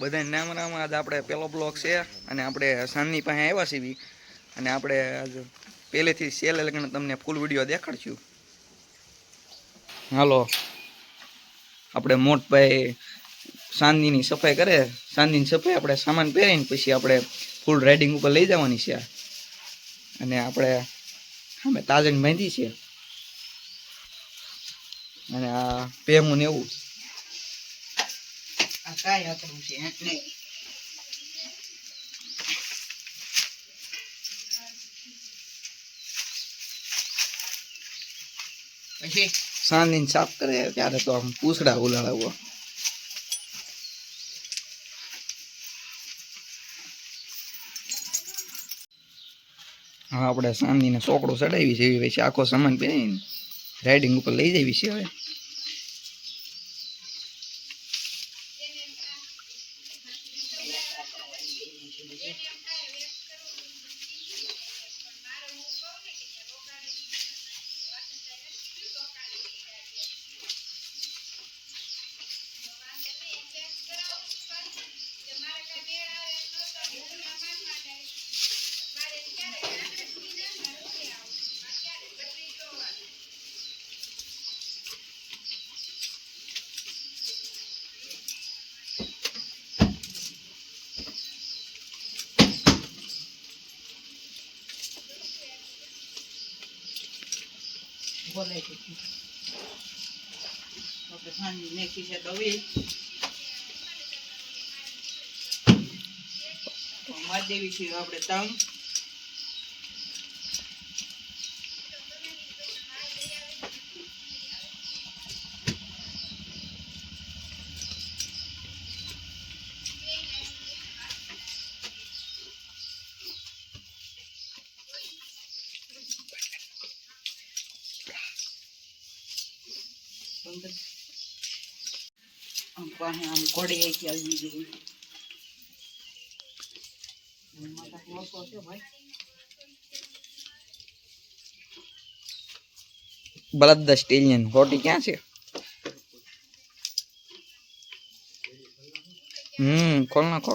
બધા નામ રામ આજ આપણે પેલો બ્લોક છે અને આપણે સાંજની પાસે આવ્યા છીએ અને આપણે આજ પહેલેથી સેલ લગ્ન તમને ફૂલ વીડિયો દેખાડશું. હાલો. આપણે મોટભાઈ સાંજની સફાઈ કરે. સાંજની સફાઈ આપણે સામાન પહેરીને પછી આપણે ફૂલ રાઇડિંગ ઉપર લઈ જવાની છે. અને આપણે અમે તાજન બાંધી છે. અને આ પેમું ને એવું. આ કાંઈ આતરું છે નહીં. પછી? સાંજની સાફ કરે, ત્યારે તો આમ પૂછડા ઉલાળાવો હા, આપણે સાંજની ચોકડો ચડાવી છે પછી આખો સામાન પહેરીને રાઇડિંગ ઉપર લઈ જવી છે હવે. બોલાય છે આપણે સાંજની નાખી છે દવી મારી છે આપણે તંગ પંદર આમ પાસે આમ ઘોડી એક આવી ગઈ માથા મોટો છે ભાઈ બળદ સ્ટેલિયન હોટી ક્યાં છે હમ ખોલ નાખો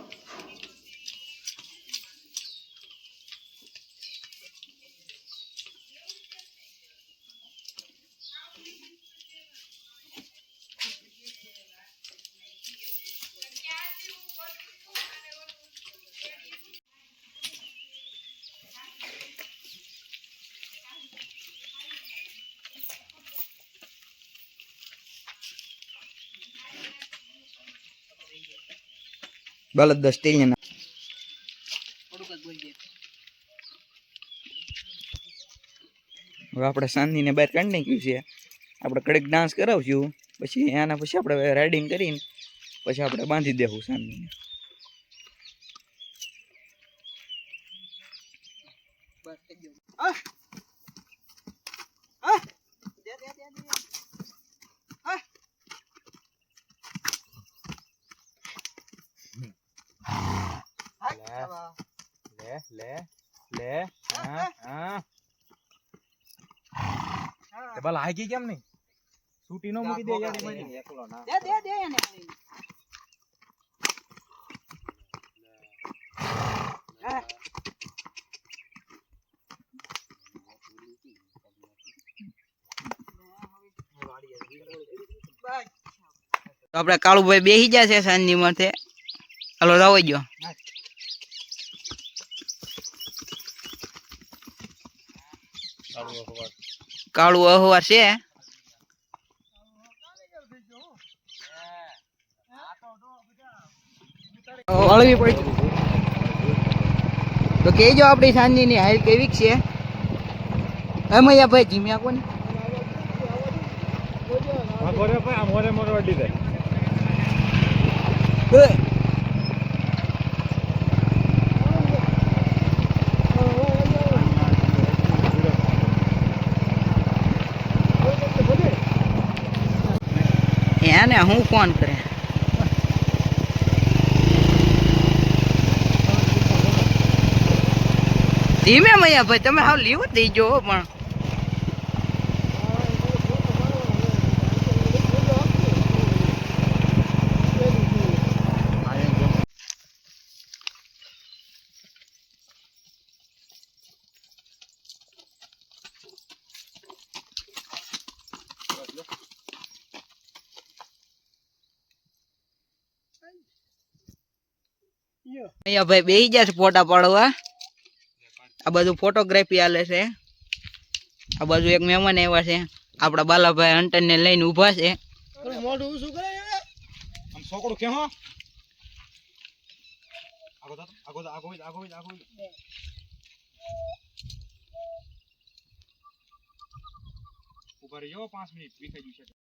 બળદ થોડુંક જ હવે આપણે સાંજની બહાર કાઢી નાખ્યું છે. આપણે કડક ડાન્સ કરાવશું. પછી એના પછી આપણે રાઇડિંગ કરીને પછી આપણે બાંધી દેવું સાંજની થઈ ગયું આ આ દે દે દે દે આ હા લે લે લે હા. હા. તે બલ આગી કેમ નહીં? છૂટી નો મૂકી દે યાર મારી એકલો ના. દે દે દે એને તો આપણે કાળુભાઈ બેસી ગયા છે સાંજની માથે. હાલો રાવો ગયો. કાળું અહવાર. છે? હળવી પડી. તો કહેજો આપણી સાંજની હાઈટ કેવી છે? એમૈયા ભાઈ જીમ્યા કોને ભાઈ મોરે મોરે વડી દે એને હું ફોન કરે? ધીમે મૈયા ભાઈ તમે હાવ લીવ દઈ જો પણ. અહીંયા ભાઈ બે ગયા છે ફોટા પાડવા. આ બધું ફોટોગ્રાફી હાલે છે. આ બાજુ એક મહેમાન આવ્યા છે. આપણા બાલાભાઈ હંટર ને લઈને ઊભા છે. મોઢું શું કરે આમ છોકરો કે હો? આગો આગો આગો આગો આગો જા. ઊભા પાંચ મિનિટ. વિખાઈ ગયું છે.